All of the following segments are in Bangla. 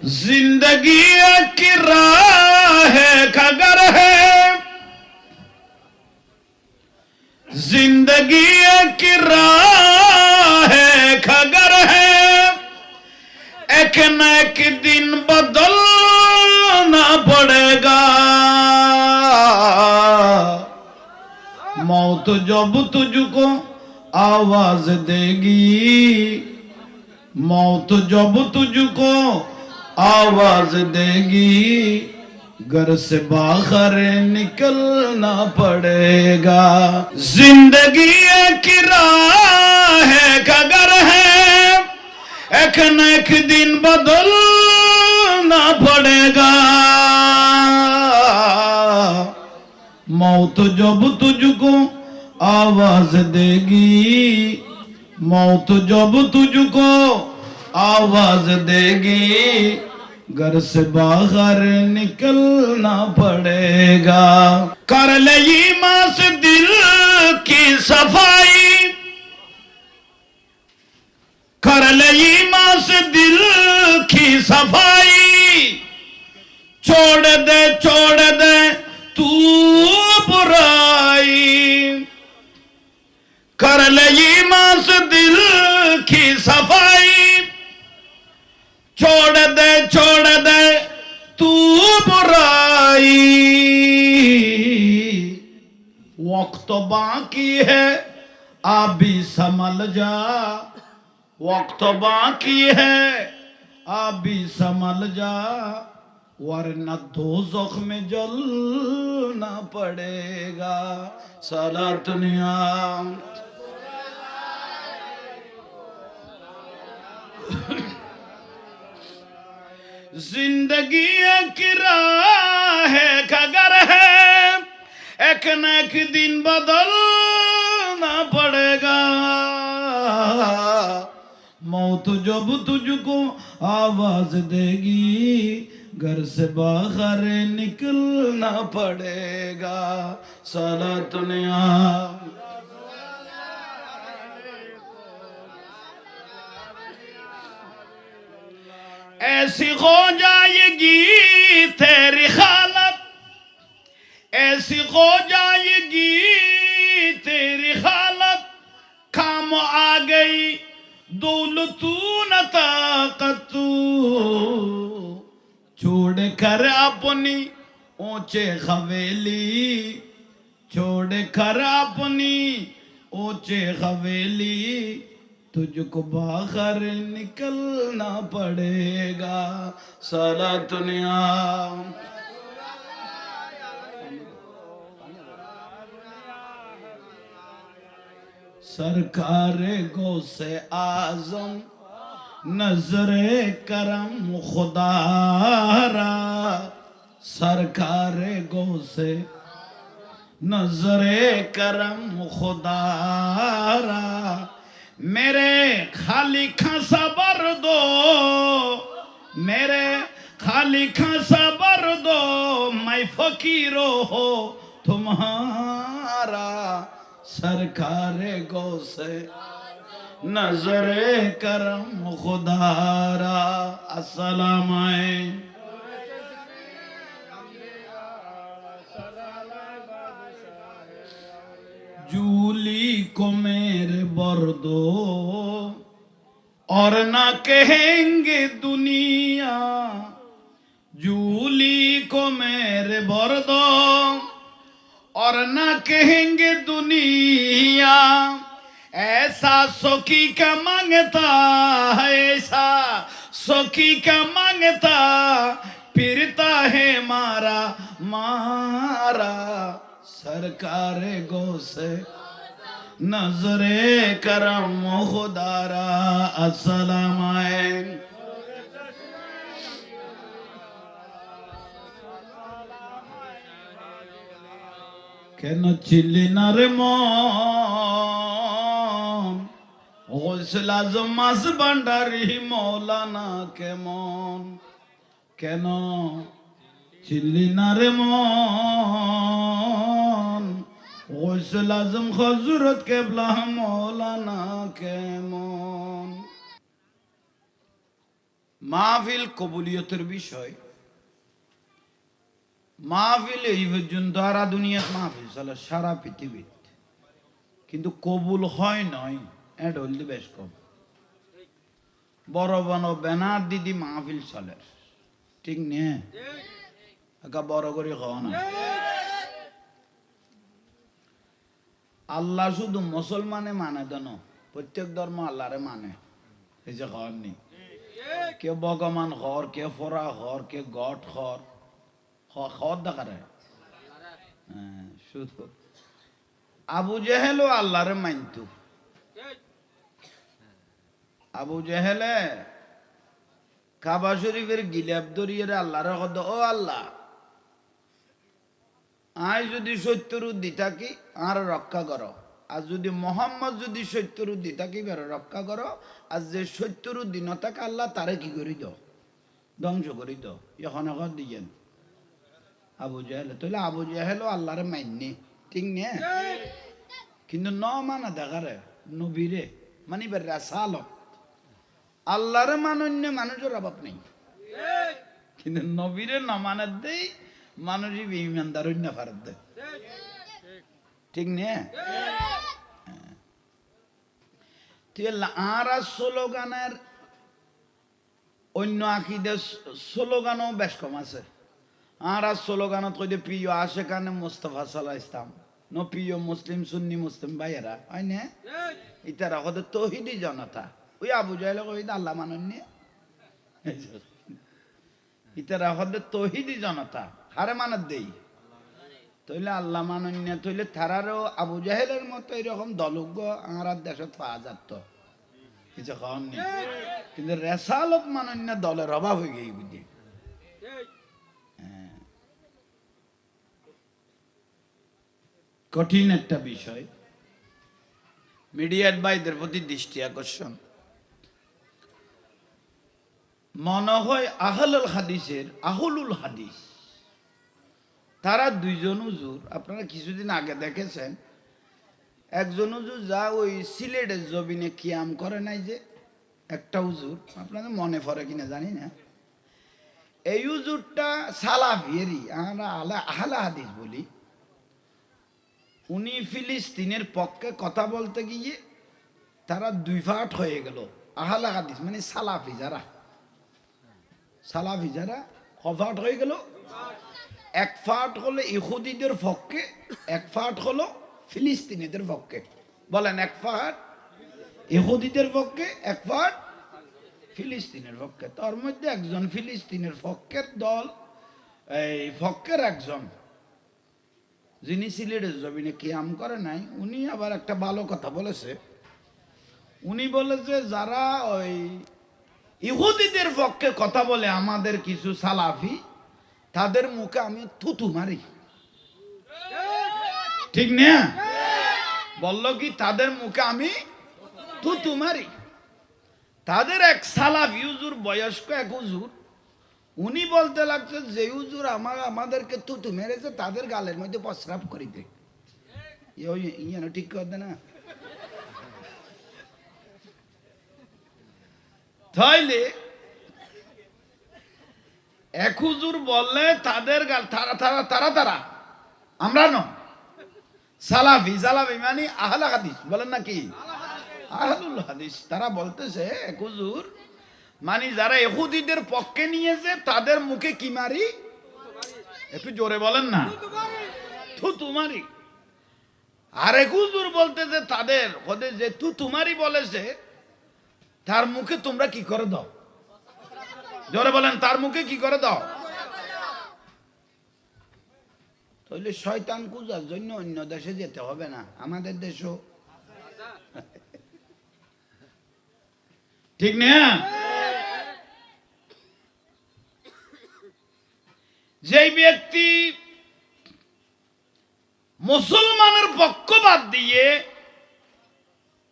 जिंदगी एक राह है खगर है जिंदगी एक राह है खगर है एक न एक दिन बदलना पड़ेगा मौत जब तुझको आवाज देगी मौत जब तुझको آواز دے گی۔ گھر سے باہر نکلنا پڑے گا۔ زندگی ایک راہ ہے اگر ہے۔ ایک نہ ایک دن بدلنا پڑے گا۔ موت جب تجھ کو آواز دے گی۔ موت جب تجھ کو آواز دے گی۔ گھر سے باہر نکلنا پڑے گا۔ کر لئی ماس دل کی صفائی۔ کر لئی ماس دل کی صفائی۔ چھوڑ دے، چھوڑ باقی ہے۔ آبی سمل جا۔ وقت باقی ہے۔ آبی سمل جا۔ ورنہ دو زخم جلنا پڑے گا۔ سارا دنیا۔ زندگی کی راہ ہے کھگر ایک نہ ایک دن بدلنا پڑے گا موت جب تجھ کو آواز دے گی گھر سے باہر نکلنا پڑے گا سارا دنیا ایسی ہو جائے گی تیری خواہ ایسی ہو جائے گی تیری حالت کام آ گئی دولتوں نہ طاقتوں چھوڑ کر اپنی اونچے حویلی، چھوڑ کر اپنی اونچے حویلی۔ تجھ کو باہر نکلنا پڑے گا، سارا دنیا۔ سرکار گو سے آزم نظر کرم خدا را۔ سرکار گو سے نظر کرم خدا را۔ میرے خالی کھا سبر دو، میرے خالی کھا سبر دو، میں فقیر ہو تمہارا۔ سرکار گو سے نظر کرم خدا را السلام آئے جولی کو میرے بردو۔ اور نہ کہیں گے دنیا جولی کو میرے بردو۔ اور نہ کہیں گے دنیا، ایسا سوکی کا مانگتا ہے، ایسا سوکی کا مانگتا، پھرتا ہے مارا مارا۔ سرکار گو سے نظر کرم خدا را، السلام علیکم۔ কেন ছিলি না রে মন? গৌসল আজম মাস ভান্ডারি মৌলানা কেমন? কেন ছিলি না রে গৌসল আজম হজরত কেবলা মৌলানা কেমন? মাহফিল কবুলিয়তের বিষয়। মাহফিল এই পর্যন্ত সারা দুনিয়াত মাহফিল চলে সারা পৃথিবীত। কিন্তু কবুল হয় নয় এটা হইলে বেশ কম। বড় বড় ব্যানার দিদি মাহফিল চলে। ঠিক নে? একা বড় করে খাওয়া না। আল্লাহ শুধু মুসলমানে মানে দেন প্রত্যেক ধর্ম আল্লাহরে মানে। এই যে খাওয়ার নেই কে ভগবান হর, কে ফরা হর, কে গট হর। হ্যাঁ, আবু জেহেলও আল্লাহরে মানতু। আবু জেহেলে কাবা শরীফের গিলাপ দরিয়ে আল্লাহরে কদ ও আল্লাহ আয় যদি সত্যর উদ্ধি থাকি আর রক্ষা করো। আর যদি মোহাম্মদ যদি সত্যর উদ্ধি থাকি বেরো রক্ষা করো। আর যে সত্যর উদ্ধি ন থাকে আল্লাহ তারে কি করি দাও ধ্বংস করি দাও এখন এখন দিয়েন? আবু জাহেল। তাহলে আবু জাহেলও আল্লাহরে মাইননি। ঠিক নে? কিন্তু ন মানা দেখারে, নবীরে মানিবে রেসালত। আল্লাহরে মানন্য মানুষের অভাব নেই। কিন্তু নবীরে ন মানার দেই মানুষই ইমানদার অন্য ফারত দেয় ঠিক নে? আর স্লোগানের অন্য আকিদের স্লোগানও বেশ কম আছে। আর আর স্লোগানত কই প্রিয় আসে কানে মুস্তফা সাল্লাহ ইসলাম ন প্রিয় মুসলিম, সুন্নি মুসলিম ভাইয়েরা, হয় না? ইতারা হতে তহিদি জনতা। ওই আবু জাহেলে কই আল্লাহ মানন্যে ইতারা হতে তহিদি জনতা। হারে মানত দেই। তইলে আল্লাহ মানন্য তইলে থারারও আবু জাহেলের মতো এরকম দলজ্ঞ আর দেশত পাওয়া যাত। কিছু খাওয়ান নেই কিন্তু রেসালত মানন্য দলের অভাব হয়ে গেই বুঝি কঠিন একটা বিষয়। মিডিয়ার ভাইদের প্রতি দৃষ্টি আকর্ষণ। মনে হয় আহলুল হাদিসের আহলুল হাদিস। তারা দুইজন হুজুর, আপনারা কিছুদিন আগে দেখেছেন, একজন হুজুর যা ওই সিলেটের জবিনে কিয়াম করে নাই যে, একটা হুজুর, আপনাদের মনে পড়ে কিনা জানি না। এই হুজুরটা সালাফিয়েরই, আমরা আলা আহলা হাদিস বলি। উনি ফিলিস্তিনের পক্ষে কথা বলতে গিয়ে তারা দুই ফাট হয়ে গেল। আহলা হাদিস মানে সালাফি যারা। সালাফি যারা কফাট হয়ে গেল। এক ফাট হলো ইহুদিদের পক্ষে, এক ফাট হলো ফিলিস্তিনিদের পক্ষে। বলেন, এক ফাট ইহুদিদের পক্ষে, এক ফাট ফিলিস্তিনের পক্ষে। তার মধ্যে একজন ফিলিস্তিনের পক্ষের দল, এই পক্ষের একজন। যিনি সিলেটের জমিনে কিয়াম করে নাই, উনি আবার একটা ভালো কথা বলেছে। উনি বলেছে যারা ওই ইহুদিদের পক্ষে কথা বলে আমাদের কিছু সালাফি, তাদের মুখে আমি থুতু মারি। ঠিক না? বলল কি, তাদের মুখে আমি থুতু মারি। তাদের এক সালাফি হুজুর, বয়স্ক এক হুজুর উনি বলতে লাগছে, যে হুজুর আমার, আমাদেরকে থুতু মেরেছে, তাদের গালের মধ্যে প্রস্রাব করিতে ইয়ে ঠিক করতে না। তাইলে এক হুজুর বললে, তাদের গাল, তারা তারা তারা তারা, আমরা ন সালাফি সালাফি মানে আহলা হাদিস। বলেন নাকি আহলুল হাদিস। তারা বলতেছে, এক হুজুর মানে যারা এহুদিদের পক্ষে নিয়েছে, তাদের মুখে কি মারি? একটু জোরে বলেন না। থু তুমারি আরেক হুজুর বলতেছে, তাদের ওদের যে তু তুমারি বলেছে, তার মুখে তোমরা কি করে দাও? জোরে বলেন, তার মুখে কি করে দাও? তাহলে শয়তান কুজার জন্য অন্য দেশে যেতে হবে না, আমাদের দেশও। ঠিক না? যেই ব্যক্তি মুসলমানের পক্ষ বাদ দিয়ে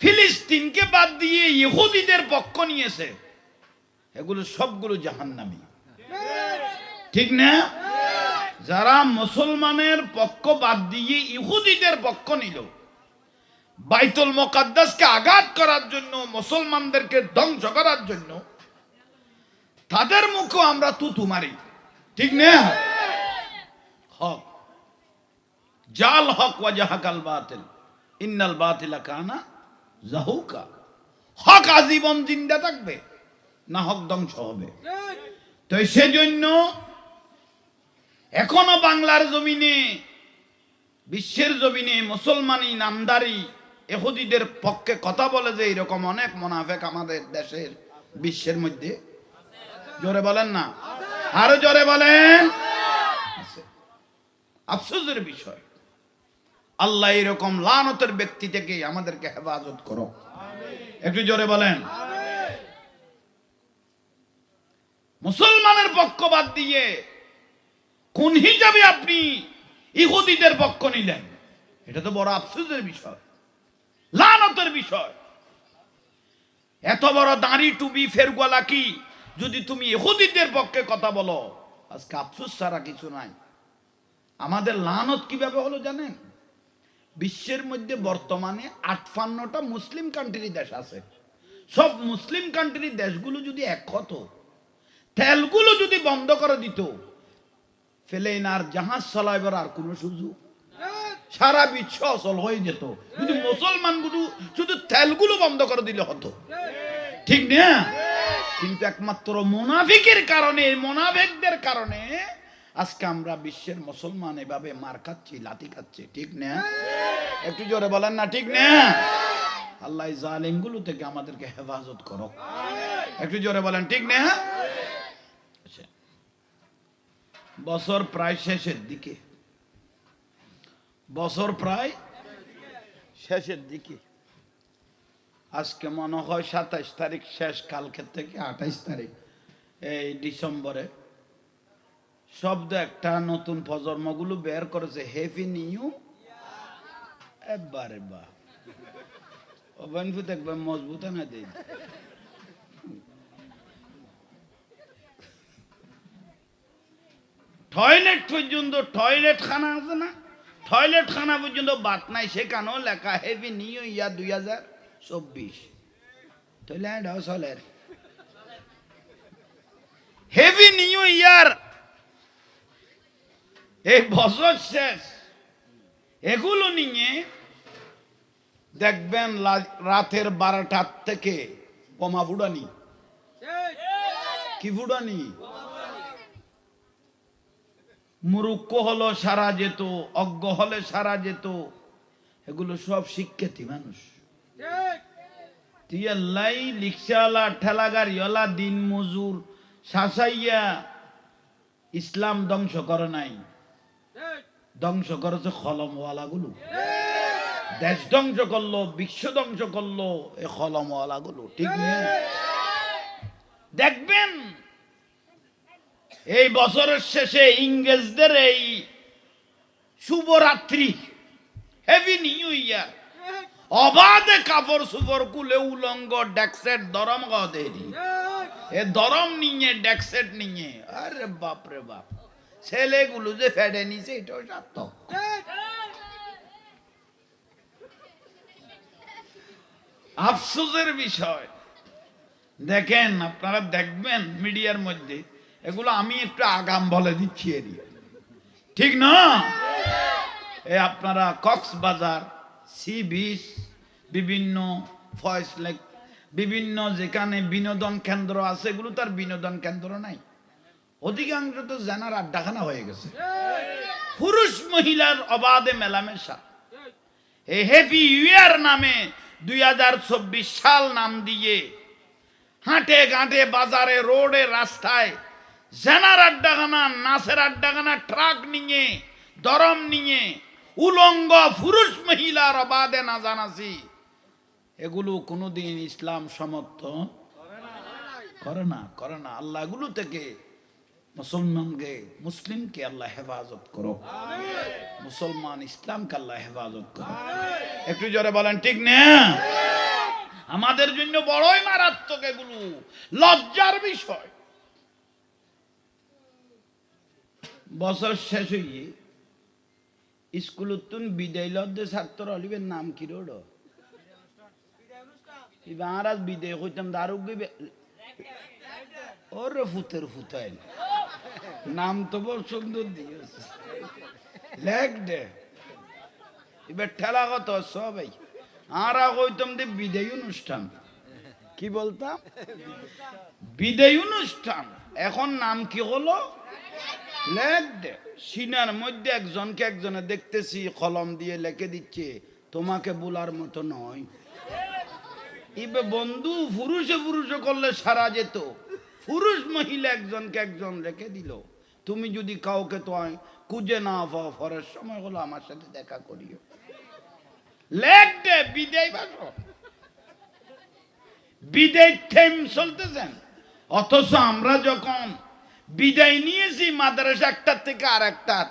ফিলিস্তিনকে বাদ দিয়ে ইহুদিদের পক্ষ নিয়েছে, এগুলো সবগুলো জাহান্নামি। ঠিক না? যারা মুসলমানের পক্ষ বাদ দিয়ে ইহুদিদের পক্ষ নিল, বাইতুল মোকাদ্দাসকে আঘাত করার জন্য, মুসলমানদেরকে ধ্বংস করার জন্য, তাদের মুখও আমরা তুতু মারি। ঠিক না? হক। জাল হক ওয়া জাহাকাল বাতিল। ইন্নাল বাতিলা কানা জাহুকা। হক আজীবন জিন্দা থাকবে, না হক ধ্বংস হবে। তো সেজন্য এখনও বাংলার জমিনে, বিশ্বের জমিনে মুসলমানি, নামদারি এহুদিদের পক্ষে কথা বলে যে এরকম অনেক মোনাফেক আমাদের দেশের, বিশ্বের মধ্যে। জোরে বলেন না? আরও জোরে বলেন। আফসোসের বিষয়। আল্লাহ এরকম লানতের ব্যক্তি থেকে আমাদেরকে হেফাজত করো। একটু জোরে বলেন। মুসলমানের পক্ষ বাদ দিয়ে কোন হিসাবে আপনি ইহুদিদের পক্ষ নিলেন? এটা তো বড় আফসোসের বিষয়। লানতের বিষয়। এত বড় দাঁড়ি টুবি ফেরগোলা কি যদি তুমি ইহুদিদের পক্ষে কথা বলো, আজকে আফসোস ছাড়া কিছু নাই। আমাদের লানত কীভাবে হলো জানেন? বিশ্বের মধ্যে বর্তমানে আটফান্নটা মুসলিম কান্ট্রি দেশ আছে। সব মুসলিম কান্ট্রি দেশগুলো যদি এক হতো, তেলগুলো যদি বন্ধ করে দিত ফেলেন আর জাহাজ চালাইবার আর কোনো সুযোগ। সারা বিশ্ব অচল হয়ে যেত। কিন্তু মুসলমানগুলো শুধু তেলগুলো বন্ধ করে দিলে হতো। ঠিক না? কিন্তু একমাত্র মোনাফিকের কারণে, মোনাফিকদের কারণে আজকে আমরা বিশ্বের মুসলমান এভাবে মার খাচ্ছি, লাথি খাচ্ছি, ঠিক না? একটু জোরে বলেন না, ঠিক না? আল্লাহ জালিমগুলো থেকে আমাদেরকে হেফাজত করো একটু জোরে বলেন, ঠিক না? আচ্ছা। বছর প্রায় শেষের দিকে। বছর প্রায় শেষের দিকে। আজকে মনে হয় সাতাইশ তারিখ শেষ কালকের থেকে আঠাইশ তারিখ, এই ডিসেম্বরে। শব্দ একটা নতুন প্রজন্মগুলো বের করেছে হেভি নিউ এবারে বা। মজবুত না দিই টয়লেট পর্যন্ত টয়লেট খানা আছে না? টয়লেট খানা পর্যন্ত বাত নাই, সেখানেও লেখা হেভি নিউ ইয়া দুই হাজার চব্বিশ। টয়লেট চলের হেভি নিউ ইয়ার এই বছর শেষ। এগুলো নিয়ে দেখবেন রাতের বারোটার থেকে বোমা ফুটানি। কি ফুটানি? মুরুক্ষ হলো সারা যেত, অজ্ঞ হলে সারা যেত। এগুলো সব শিক্ষার্থী মানুষ। তিয়াল্লাই রিক্সাওয়ালা ঠেলা গাড়িওয়ালা দিন মজুর শাসাইয়া ইসলাম ধ্বংস করে নাই। ধ্বংস করেছে খলমওয়ালা গুলো দেশ ধ্বংস করল, বিশ্ব ধ্বংস করল, এ খলমওয়ালা গুলো ঠিক না? দেখবেন, এই বছরের শেষে ইংরেজদের এই শুভরাত্রি হেভি নিউ ইয়ার অবাধে কাপড় সুপর কুলে উলঙ্গ ডেক্সেট দরম গদেরি। এ দরম নিয়ে ডেক্সেট নিয়ে। আরে বাপ রে বাপ। ছেলেগুলো যে ফেডে নিছে এটাও সার্থক। আফসোসের বিষয়। দেখেন আপনারা দেখবেন মিডিয়ার মধ্যে এগুলো আমি একটু আগাম বলে দিচ্ছি এরি ঠিক না? এ আপনারা কক্সবাজার সি বিচ বিভিন্ন ফয়েস লেক বিভিন্ন যেখানে বিনোদন কেন্দ্র আছে, এগুলো তার বিনোদন কেন্দ্র নাই। অধিকাংশ তো জানার আড্ডাখানা হয়ে গেছে। পুরুষ মহিলার অবাধে মেলামেশা। এই হ্যাপি ইয়ার নামে দুই হাজার চব্বিশ সাল নাম দিয়ে হাঁটে ঘাটে বাজারে, রোডে, রাস্তায় জেনার আড্ডাখানা, নাচের আড্ডাখানা, ট্রাক নিয়ে, দরম নিয়ে উলঙ্গ পুরুষ মহিলার অবাধে না জানাসি এগুলো কোনোদিন ইসলাম সমর্থন করে না করে না। আল্লাহ এগুলো থেকে মুসলমানকে, মুসলিমকে আল্লাহ হেফাজত করো মুসলমান ইসলামকে আল্লাহ হেফাজত করো একটু জোরে বলেন, ঠিক না? আমাদের জন্য বড়ই মারাত্মক এগুলো। লজ্জার বিষয়। বছর শেষ হইয়ে স্কুল তুন বিদায় লজ্জে ছাত্র অলিবের নাম কি রোড? মহারাজ বিদায় হইতাম দারুগ ওরে ফুতের ফুতাইল নাম তো বড় সুন্দর দিয়েছে। লেগ দে। এবার ঠেলা কত সবাই? আর কইতাম যে বিদায় অনুষ্ঠান। কি বলতাম? বিদায় অনুষ্ঠান। এখন নাম কি হলো? লেখ দে সিনার মধ্যে একজনকে একজনে দেখতেছি, কলম দিয়ে লেখে দিচ্ছে, তোমাকে বলার মতো নয়। ইবে বন্ধু, পুরুষে পুরুষে করলে সারা যেত। পুরুষ মহিলা একজনকে একজন রেখে দিল। তুমি যদি কাউকে তো খুঁজে না পাও, ফরের সময় হলো আমার সাথে দেখা করিও। লেখ দে বিদায় বিদায় চলতেছেন। অথচ আমরা যখন বিদায় নিয়েছি মাদ্রাসা একটার থেকে আর একটার।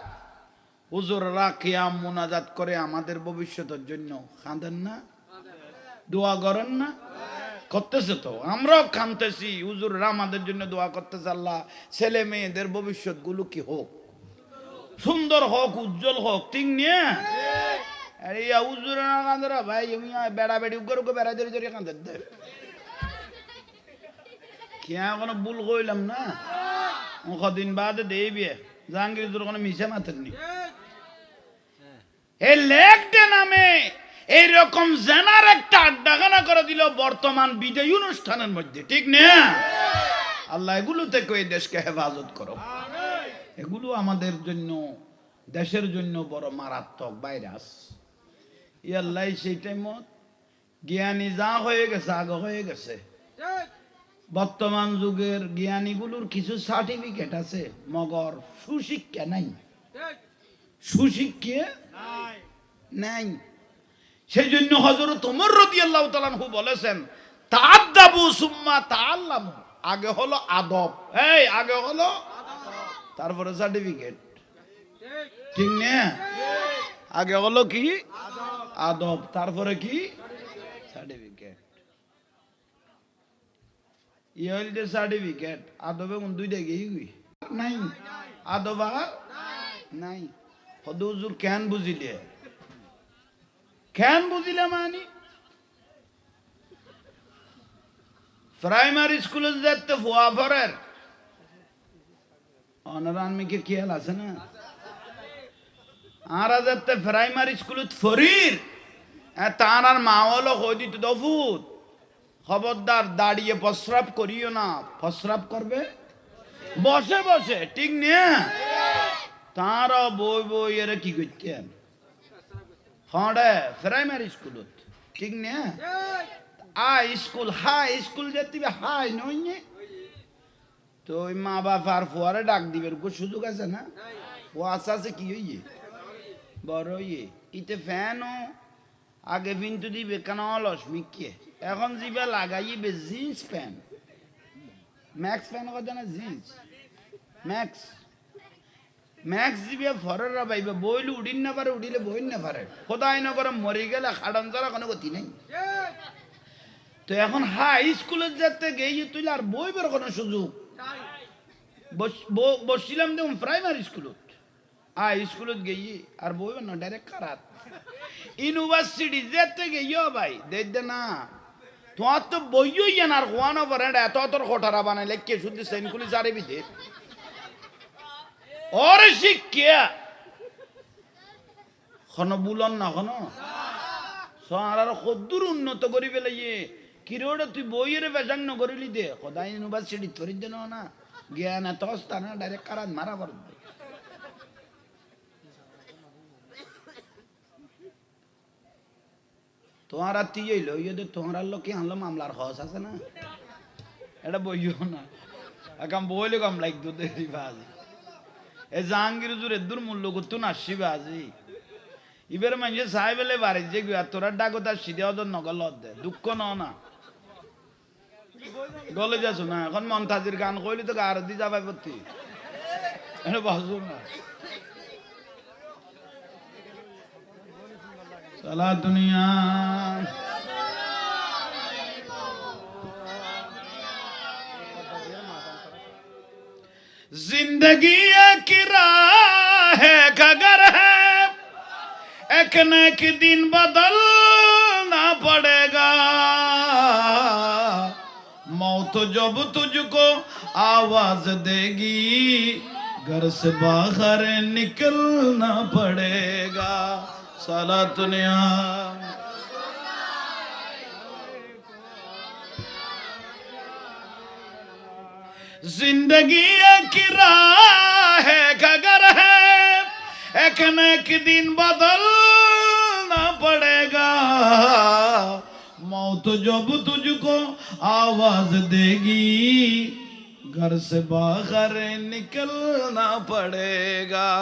হুজুররা কিয়াম মোনাজাত করে আমাদের ভবিষ্যতের জন্য কাঁদেন না? দোয়া করেন না? করতেছে তো, আমরাও কানতেছি হুজুররা আমাদের জন্য দোয়া করতেছে, আল্লাহ ছেলে মেয়েদের ভবিষ্যৎ গুলো কি হোক? সুন্দর হোক, উজ্জ্বল হোক, ঠিক নিয়ে বেড়া বেড়ি বেড়া কোনো ভুল কইলাম না? কদিন বাদে দেবি জাহাঙ্গীর তোর কোনো মিশে মাতেননি এই লেকটে নামে এইরকম জেনার একটা আড্ডাখানা করে দিল বর্তমান বিজয় অনুষ্ঠানের মধ্যে ঠিক না আল্লাহ এগুলো থেকে এই দেশকে হেফাজত করো এগুলো আমাদের জন্য দেশের জন্য বড় মারাত্মক ভাইরাস ই আল্লাহ সেই টাইমত জ্ঞানী যা হয়ে গেছে আগে হয়ে গেছে বর্তমান যুগের জ্ঞানীগুলোর কিছু সার্টিফিকেট আছে মগর সুশিক্ষা নাই। সুশিক্ষা নাই। সেই জন্য হজরত তোমর রদি আল্লাহ তালানহু বলেছেন তাদাবু সুম্মা তাআল্লাম। আগে হলো আদব। এই আগে হলো তারপরে সার্টিফিকেট ঠিক না? আগে হলো কি? আদব। তারপরে কি সার্টিফিকেট যে সার্টিফিকেট আদবে কোন দুইটা গিয়ে গই? নাই। আদব? নাই। হদুজুর কেন বুঝিলে? কেন বুঝিলে মানি? প্রাইমারি স্কুলে যাতে ফুয়া ফরের অনারান মিকে খেয়াল আছে না? আর যাতে প্রাইমারি স্কুলত ফরির তার আর মা হলো কই দিত দফুত খবরদার দাঁড়িয়ে প্রস্রাব করিও না। প্রস্রাব করবে? বসে বসে, ঠিক নিয়ে তার বই বই এর কি করতেন হ্যাঁ প্রাইমারি স্কুলত ঠিক নিয়ে আ স্কুল হাই স্কুল যেতে হাই নই তো ওই মা বাপ আর ফুয়ারে ডাক দিবে সুযোগ আছে না? ও আশা আছে কি হইয়ে বড় ইয়ে ইতে ফ্যানও। আগে বিন্তু দিবে, কেন অলস? মিকিয়ে এখন জিবে লাগাইবে জিন্স প্যান্ট। ম্যাক্স প্যান্ট কথা না জিন্স? ম্যাক্স। ম্যাক্স দিবে ফরের পাইবে বইলে উডিন না পারে, উডিলে বইন না পারে। কোথায় না করে মরি গেলে খাডন ছাড়া কোনো গতি নেই। তো এখন হাই স্কুলে যেতে গিয়ে তুই আর বই বের কোনো সুযোগ। বসছিলাম দেখুন প্রাইমারি স্কুলত হাই স্কুলত গিয়ে আর বই না ডাইরেক্ট খারাপ ইউনিভার্সিটি যেতে গিয়ে ভাই দেখতে না। তোমার তো বইও হওয়ানো পারে না এত তোর কোঠারা বানাইলে কে শুধু সেনকুলি চারে বিধে। ওর শিক্ষা খন বুলন না খন আর কদ্দুর উন্নত করি পেলে ইয়ে কিরোড়ে তুই বইয়ের বেজাং ন করিলি দে সদায় ইউনিভার্সিটি তরি দেন না। জ্ঞান এত স্থান ডাইরেক্ট কারাত মারা পার তোমার আর তুই এলো ইয়ে তোমার লোক আনলো মামলার খস আছে না? এটা বইও না। একাম বইলে কাম লাইক দু দেরি বাজি এ জাহাঙ্গীর জুর এদুর মূল্য করতো না শিবে আজি। ইবের মানুষে চাই বেলে বাড়ি যে গিয়া তোরা ডাকো তার সিধে ওদের নগল দে, দুঃখ ন না। গলে যাছো না, এখন মন্তাজির গান কইলি তো আর দি যাবে প্রতি এটা বাজু না। سلا دنیا۔ زندگی ہے، گھگر ہے۔ ایک نیک دن بدلنا پڑے گا۔ موت جب تجھ کو آواز دے گی، گھر سے باہر نکلنا پڑے گا۔ زندگی ایک راہ ہے اگر ہے، ایک نہ ایک دن بدلنا پڑے گا۔ موت جب تجھ کو آواز دے گی، گھر سے باہر نکلنا پڑے گا۔